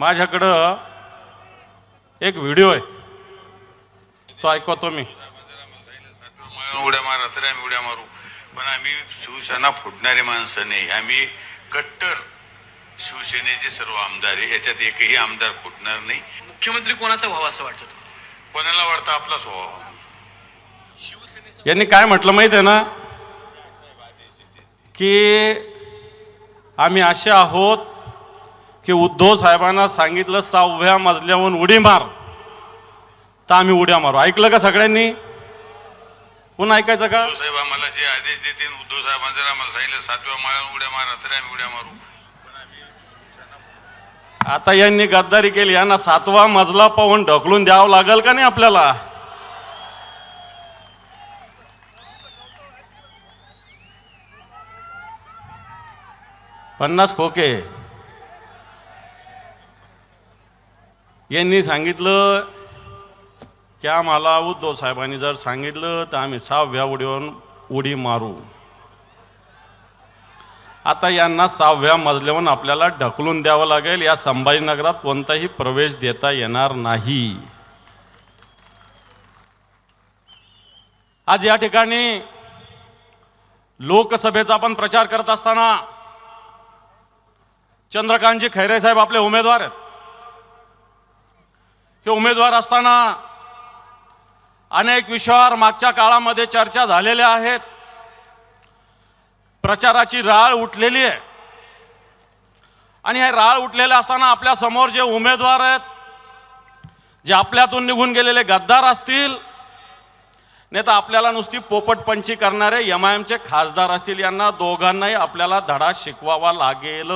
माझ्याकडं एक व्हिडिओ आहे. तो ऐकवतो मी. उड्या मारा तरी आम्ही उड्या मारू पण आम्ही शिवसेना फुटणारे माणसं नाही आम्ही कट्टर शिवसेनेचे सर्व आमदार आहे याच्यात एकही आमदार फुटणार नाही मुख्यमंत्री कोणाचा व्हावा असं वाटतं तुम्हाला? कोणाला वाटतं आपलाच व्हावा यांनी काय म्हटलं माहिती आहे ना? की आम्ही असे आहोत की उद्धव साहेबांना सांगितलं सहाव्या मजल्यावरून उडी मार. तर आम्ही उड्या मारू. ऐकलं का सगळ्यांनी? पुन्हा ऐकायचं का? साहेब आम्हाला जे आदेश देतील उद्धव साहेबांनी जर आम्हाला सांगितलं सातव्या माळ्यावर उड्या मारा तरी आम्ही उड्या मारू. आता यांनी गद्दारी केली. यांना सातवा मजला पाहून ढकलून द्यावं लागेल का नाही आपल्याला? पन्नास खोके. यांनी सांगितलं की आम्हाला उद्धव साहेबांनी जर सांगितलं तर आम्ही सहाव्या उडीवर उडी मारू. आता यांना सहाव्या मजल्यावरून आपल्याला ढकलून द्यावं लागेल. या संभाजीनगरात कोणताही प्रवेश देता येणार नाही. आज या ठिकाणी लोकसभेचा आपण प्रचार करत असताना चंद्रकांतजी खैरे साहेब आपले उमेदवार आहेत. हे उमेदवार असताना अनेक विषयावर मागच्या काळामध्ये चर्चा झालेल्या आहेत. प्रचाराची राळ उठलेली आहे. आणि हे राळ उठलेले असताना आपल्यासमोर जे उमेदवार आहेत जे आपल्यातून निघून गेलेले गद्दार असतील नाही तर आपल्याला नुसती पोपटपंची करणारे एम आय एमचे खासदार असतील यांना दोघांनाही आपल्याला धडा शिकवावा लागेल.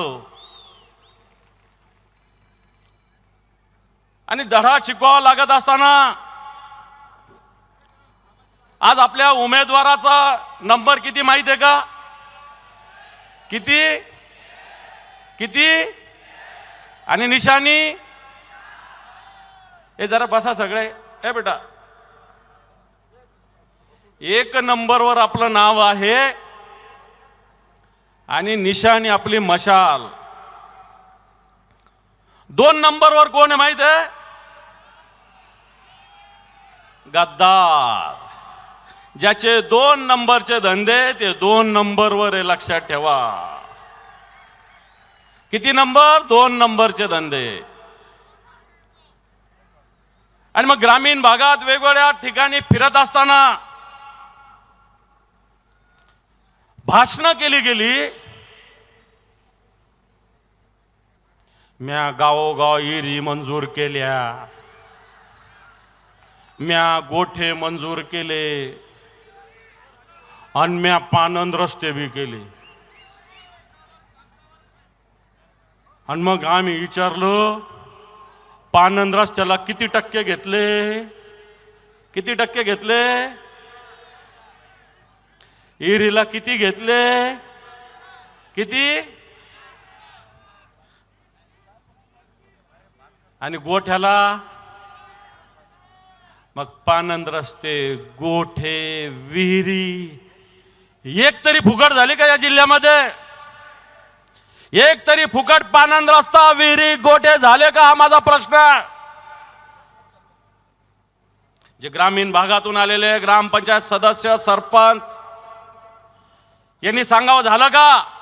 आणि धडा शिकवावा लागत असताना आज आपल्या उमेदवाराचा नंबर किती माहिती आहे का? किती? किती? आणि निशाणी? हे जरा बसा सगळे. हे बेटा. एक नंबरवर आपलं नाव आहे आणि निशाणी आपली मशाल. दोन नंबरवर कोण आहे माहीत आहे? गद्दार. ज्याचे दोन नंबरचे धंदे ते दोन नंबरवर आहे लक्षात ठेवा. किती नंबर? दोन नंबरचे धंदे. आणि मग ग्रामीण भागात वेगवेगळ्या ठिकाणी फिरत असताना भाषणं केली गेली म्या गावोगाव इरी मंजूर केल्या. म्या गोठे मंजूर केले. आणि म्या पानंद रस्ते बी केले. आणि मग आम्ही विचारलं पानंद रस्त्याला किती टक्के घेतले? किती टक्के घेतले? इरीला किती घेतले? किती? आणि गोठ्याला? मग पानंद रस्ते गोठे विहिरी. एक तरी फुकट झाली का या जिल्ह्यामध्ये? एक तरी फुकट पानंद रस्ता विहिरी गोठे झाले का? हा माझा प्रश्न. जे ग्रामीण भागातून आलेले ग्रामपंचायत सदस्य सरपंच यांनी सांगावं झालं का?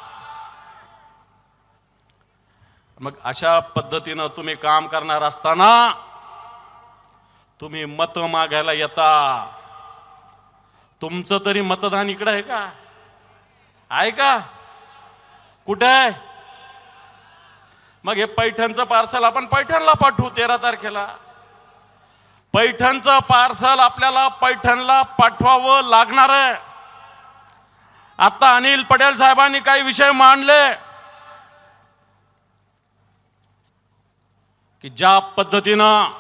मग अशा पद्धतीनं तुम्ही काम करणार असताना तुम्ही मत मागायला येता. तुमचं तरी मतदान इकडं आहे का? आहे का? कुठे आहे? मग हे पैठणचं पार्सल आपण पैठणला पाठवू तेरा तारखेला. पैठणचं पार्सल आपल्याला पैठणला पाठवावं लागणार आहे. आता अनिल पटेल साहेबांनी काही विषय मांडले. की ज्या पद्धतीनं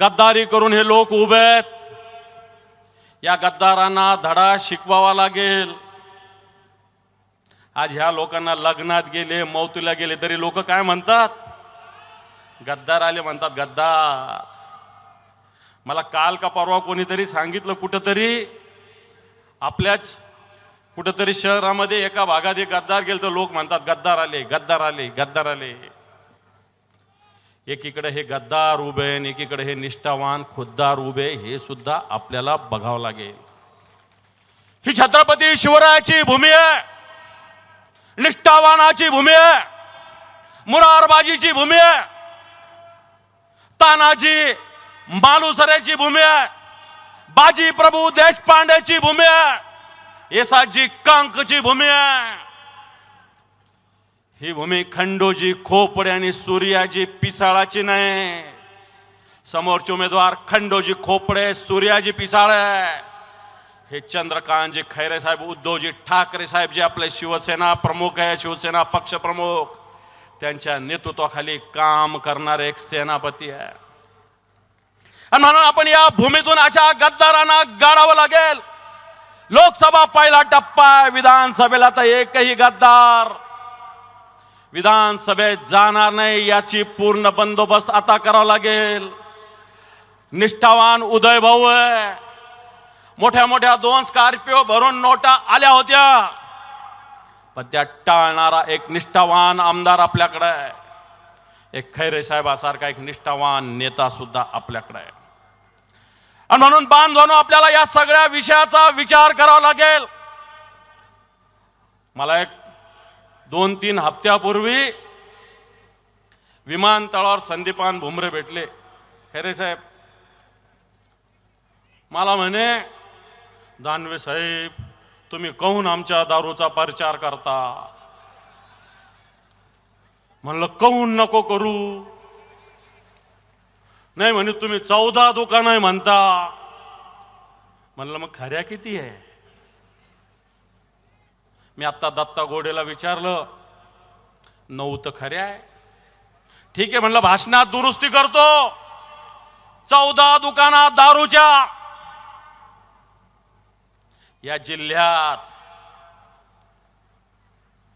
गद्दारी करून हे लोक उभे आहेत या गद्दारांना धडा शिकवावा लागेल. आज ह्या लोकांना लग्नात गेले मौतीला गेले तरी लोक काय म्हणतात? गद्दार आले म्हणतात गद्दार मला काल का परवा कोणीतरी सांगितलं कुठंतरी आपल्याच कुठंतरी शहरामध्ये एका भागात एक गद्दार गेलं तर लोक म्हणतात गद्दार आले गद्दार आले गद्दार आले. एकीकडे हे गद्दार उभे आणि एकीकडे हे निष्ठावान खुद्दार उभे हे सुद्धा आपल्याला बघावं लागेल. ही छत्रपती शिवरायाची भूमी आहे. निष्ठावानाची भूमी आहे. मुरारबाजीची भूमी आहे. तानाजी मालुसरेची भूमी आहे. बाजी प्रभू देशपांडेची भूमी आहे. येसाजी कंकची भूमी आहे. ही भूमी खंडोजी खोपडे आणि सूर्याजी पिसाळाची नाही. समोरचे उमेदवार खंडोजी खोपडे सूर्याजी पिसाळे. हे चंद्रकांतजी खैरे साहेब उद्धवजी ठाकरे साहेब जे आपले शिवसेना प्रमुख आहे शिवसेना पक्ष प्रमुख त्यांच्या नेतृत्वाखाली काम करणारे एक सेनापती आहे. आणि म्हणून आपण या भूमीतून अशा गद्दारांना गाडावं लागेल. लोकसभा पहिला टप्पा आहे विधानसभेला तर एकही गद्दार विधानसभेत जाणार नाही याची पूर्ण बंदोबस्त आता करावा लागेल. निष्ठावान उदय भाऊ आहे. मोठ्या मोठ्या दोन स्कॉर्पिओ भरून नोटा आल्या होत्या. पण त्या टाळणारा एक निष्ठावान आमदार आपल्याकडे आहे. एक खैरे साहेबासारखा एक निष्ठावान नेता सुद्धा आपल्याकडे आहे. आणि म्हणून बांधवानो आपल्याला या सगळ्या विषयाचा विचार करावा लागेल. मला एक दोन तीन हप्त्यापूर्वी विमानतळावर संदीपान भुमरे भेटले. खरे साहेब? मला म्हणे दानवे साहेब तुम्ही कहून आमच्या दारूचा प्रचार करता? म्हणलं कहून नको करू. नाही म्हणे तुम्ही चौदा दुकान आहे म्हणता. म्हणलं मग खऱ्या किती आहे? मी आता दत्ता गोडेला विचारलं नऊ तर खरे आहे. ठीक आहे म्हणलं भाषणात दुरुस्ती करतो. चौदा दुकानात दारूच्या. या जिल्ह्यात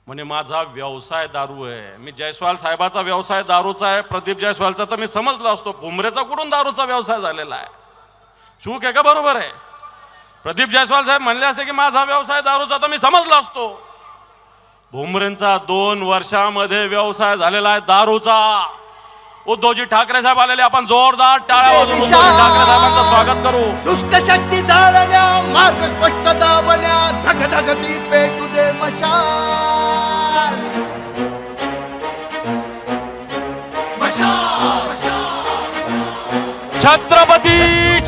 म्हणे माझा व्यवसाय दारू आहे. मी जयस्वाल साहेबाचा व्यवसाय दारूचा आहे. प्रदीप जयस्वालचा तर मी समजलो असतो. भुमरेचा कुठून दारूचा व्यवसाय झालेला आहे? चूक आहे का? बरोबर आहे. प्रदीप जयस्वाल साहेब म्हणले असते की माझा व्यवसाय दारूचा तर मी समजलो असतो. भुमरेंचा दोन वर्षामध्ये व्यवसाय झालेला आहे दारूचा. उद्धवजी ठाकरे साहेब आलेले आपण जोरदार टाळ्या वाजवून उद्धवजी ठाकरे साहेबांचं स्वागत करू. दुष्ट शक्ती जाळल्या मार्ग स्पष्ट दावल्या धग धगती पेटू दे मशाल मशाल. छत्रपती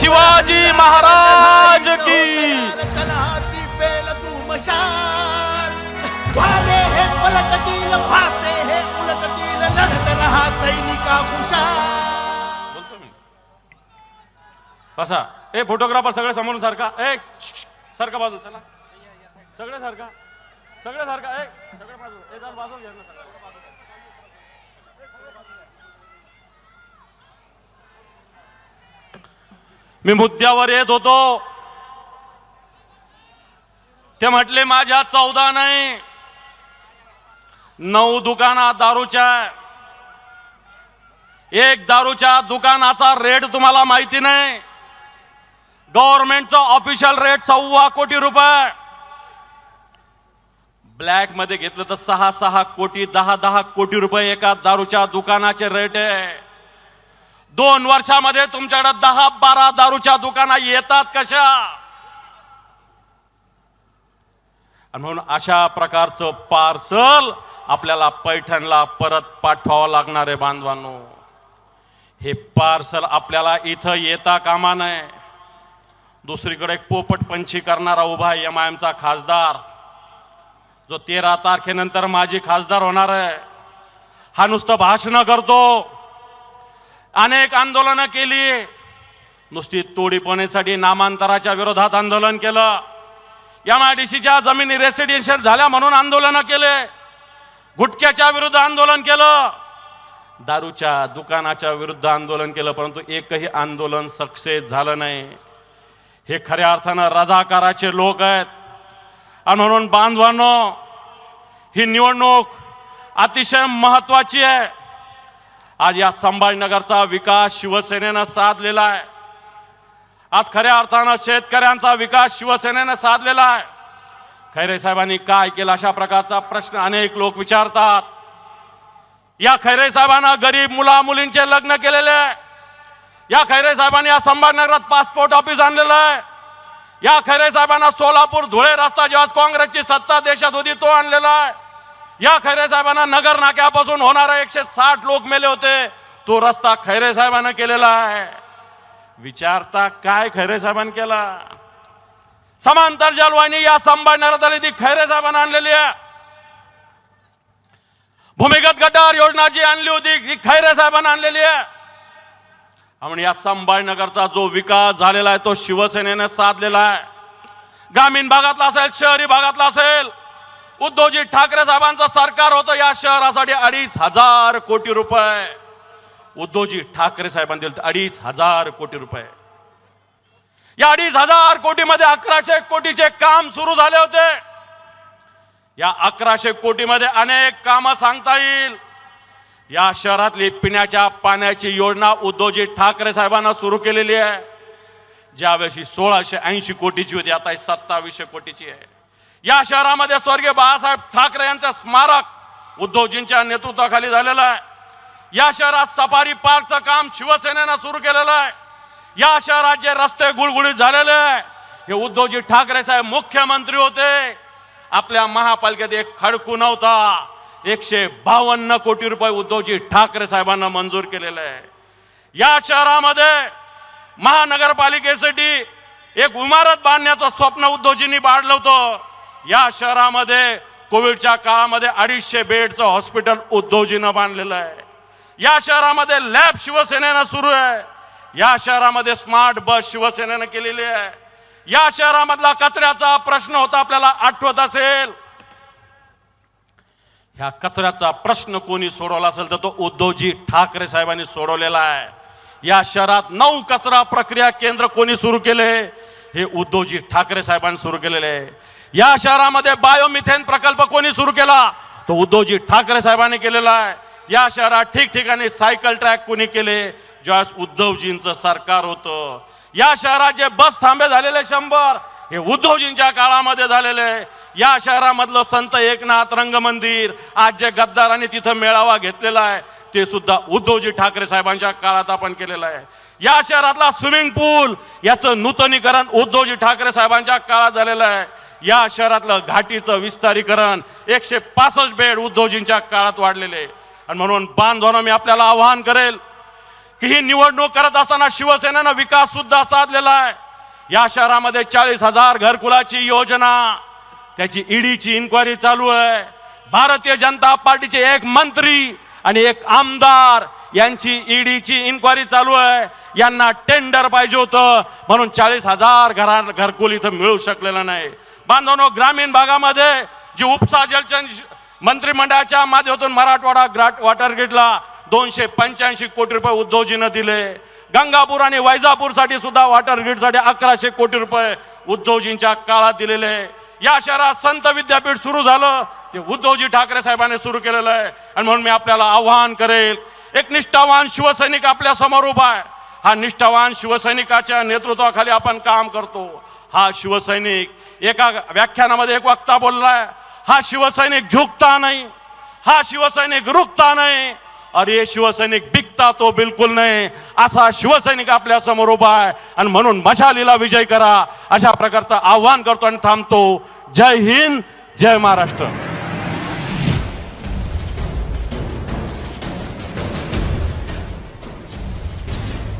शिवाजी महाराज की। हाती पेल तू मशाल। वारे हे पलटतील भासे हे उलटतील लढत रहा सैनिका खुशाल। बोलतो मी। कसा ए फोटोग्राफर सगळे समोरून सारखा ए सारखा बाजू चला. सगळे सारखा सगळे सारखा ए सगळे बाजू ए जरा बाजू घ्या ना मी मुद्द्यावर येत होतो. ते म्हटले माझ्या चौदा नाही. नऊ दुकानात दारूच्या एक दारूच्या दुकानाचा रेट तुम्हाला माहिती नाही. गव्हर्नमेंटचा ऑफिशियल रेट सव्वा कोटी रुपये ब्लॅकमध्ये घेतलं तर सहा सहा कोटी दहा दहा कोटी रुपये एका दारूच्या दुकानाचे रेट आहे. दोन वर्षामध्ये तुमच्याकडे दहा बारा दारूच्या दुकाना येतात कशा? आणि म्हणून अशा प्रकारचं पार्सल आपल्याला पैठणला परत पाठवावं लागणार आहे बांधवांनो. हे पार्सल आपल्याला इथं येता कामा नये. दुसरीकडे एक पोपट पंछी करणारा उभा आहे एम आय एमचा खासदार. जो तेरा तारखेनंतर माझी खासदार होणार आहे. हा नुसतं भाषणं करतो. अनेक आंदोलनं केली. नुसती तोडीपणीसाठी नामांतराच्या विरोधात आंदोलन केलं. एम आय डी सीच्या जमिनी रेसिडेन्शियल झाल्या म्हणून आंदोलनं केले. गुटख्याच्या विरुद्ध आंदोलन केलं. दारूच्या दुकानाच्या विरुद्ध आंदोलन केलं परंतु एकही आंदोलन सक्सेस झालं नाही. हे खऱ्या अर्थानं रजाकाराचे लोक आहेत. आणि म्हणून बांधवांनो ही निवडणूक अतिशय महत्वाची आहे. आज या संभाजीनगरचा विकास शिवसेनेनं साधलेला आहे. आज खऱ्या अर्थानं शेतकऱ्यांचा विकास शिवसेनेनं साधलेला आहे. खैरे साहेबांनी काय केलं अशा प्रकारचा प्रश्न अनेक लोक विचारतात. या खैरे साहेबांना गरीब मुला मुलींचे लग्न केलेले आहे. या खैरे साहेबांनी या संभाजीनगरात पासपोर्ट ऑफिस आणलेलं आहे. या खैरे साहेबांना सोलापूर धुळे रस्ता जेव्हा काँग्रेसची सत्ता देशात होती तो आणलेला आहे. या खैरे साहेबांना नगर नाक्यापासून होणारे एकशे साठ लोक मेले होते. तो रस्ता खैरे साहेबांना केलेला आहे. विचारता काय खैरे साहेबांनी केला? समांतर जलवाहिनी या संभाजीनगरात आली ती खैरे साहेबांना आणलेली आहे. भूमिगत गटार योजना जी आणली होती ही खैरे साहेबांना आणलेली आहे. आणि या संभाजीनगरचा जो विकास झालेला आहे तो शिवसेनेने साधलेला आहे. ग्रामीण भागातला असेल शहरी भागातला असेल उद्धवजी ठाकरे साहेबांचं सरकार होतं या शहरासाठी अडीच हजार कोटी रुपये. उद्धवजी ठाकरे साहेबांनी दिले अडीच हजार कोटी रुपये. या अडीच हजार कोटीमध्ये अकराशे कोटीचे काम सुरू झाले होते. या अकराशे कोटीमध्ये अनेक कामं सांगता येईल. या शहरातली पिण्याच्या पाण्याची योजना उद्धवजी ठाकरे साहेबांना सुरू केलेली आहे. ज्यावेळी सोळाशे ऐंशी कोटीची होती आता ही सत्तावीसशे कोटीची आहे. या शहरामध्ये स्वर्गीय बाळासाहेब ठाकरे यांचं स्मारक उद्धवजींच्या नेतृत्वाखाली झालेलं आहे. या शहरात सफारी पार्कचं काम शिवसेनेनं सुरू केलेलं आहे. या शहरात जे रस्ते गुळगुळीत झालेले आहे हे उद्धवजी ठाकरे साहेब मुख्यमंत्री होते. आपल्या महापालिकेत एक खडकू नव्हता. एकशे बावन्न कोटी रुपये उद्धवजी ठाकरे साहेबांना मंजूर केलेले आहे. या शहरामध्ये महानगरपालिकेसाठी एक इमारत बांधण्याचं स्वप्न उद्धवजींनी बाळलं होतं. या शहरामध्ये कोविडच्या काळामध्ये अडीचशे बेडचं हॉस्पिटल उद्धवजीनं बांधलेलं आहे. या शहरामध्ये लॅब शिवसेनेनं सुरू आहे. या शहरामध्ये स्मार्ट बस शिवसेनेनं केलेली आहे. या शहरामधला कचऱ्याचा प्रश्न होता आपल्याला आठवत असेल. ह्या कचऱ्याचा प्रश्न कोणी सोडवला असेल तर तो उद्धवजी ठाकरे साहेबांनी सोडवलेला आहे. या शहरात नऊ कचरा प्रक्रिया केंद्र कोणी सुरू केले? हे उद्धवजी ठाकरे साहेबांनी सुरू केलेले आहे. या शहरामध्ये बायोमिथेन प्रकल्प कोणी सुरू केला? तो उद्धवजी ठाकरे साहेबांनी केलेला आहे. या शहरात ठिकठिकाणी सायकल ट्रॅक कोणी केले? ज्यावेळेस उद्धवजींचं सरकार होतं. या शहरात जे बस थांबे झालेले शंभर हे उद्धवजींच्या काळामध्ये झालेले. आहे. या शहरामधलं संत एकनाथ रंगमंदिर आज जे गद्दारांनी तिथं मेळावा घेतलेला आहे ते सुद्धा उद्धवजी ठाकरे साहेबांच्या काळात आपण केलेलं आहे. या शहरातला स्विमिंग पूल याचं नूतनीकरण उद्धवजी ठाकरे साहेबांच्या काळात झालेलं आहे. या शहरातलं घाटीचं विस्तारीकरण एकशे पासष्ट बेड उद्धवजींच्या काळात वाढलेले आहे. आणि म्हणून बांधवांना मी आपल्याला आवाहन करेल की ही निवडणूक करत असताना शिवसेनेनं विकास सुद्धा साधलेला आहे. या शहरामध्ये चाळीस हजार घरकुलाची योजना त्याची ईडीची इन्क्वायरी चालू आहे. भारतीय जनता पार्टीचे एक मंत्री आणि एक आमदार यांची ईडीची इन्क्वायरी चालू आहे. यांना टेंडर पाहिजे होतं. म्हणून चाळीस हजार घरा घरकुल इथं मिळू शकलेलं नाही. बांधवनो ग्रामीण भागामध्ये जी उपसा जलचन मंत्रिमंडळाच्या माध्यमातून मराठवाडा ग्राट वॉटर ग्रीडला दोनशे पंच्याऐंशी कोटी रुपये उद्धवजीनं दिले. गंगापूर आणि वैजापूरसाठी सुद्धा वॉटर ग्रीडसाठी अकराशे कोटी रुपये उद्धवजींच्या काळात दिलेले. आहे. या शहरात संत विद्यापीठ सुरू झालं ते उद्धवजी ठाकरे साहेबांनी सुरू केलेलं आहे. आणि म्हणून मी आपल्याला आव्हान करेल एक निष्ठावान शिवसैनिक आपल्यासमोर उभा आहे. हा निष्ठावान शिवसैनिकाच्या नेतृत्वाखाली आपण काम करतो. हा शिवसैनिक एका व्याख्यानामध्ये एक वक्ता बोललाय हा शिवसैनिक झुकता नाही हा शिवसैनिक रुकता नाही. अरे शिवसैनिक बिकता तो बिलकुल नाही. असा शिवसैनिक आपल्यासमोर उभा आहे आणि म्हणून मशालीला विजय करा अशा प्रकारचं आव्हान करतो आणि थांबतो. जय हिंद जय महाराष्ट्र.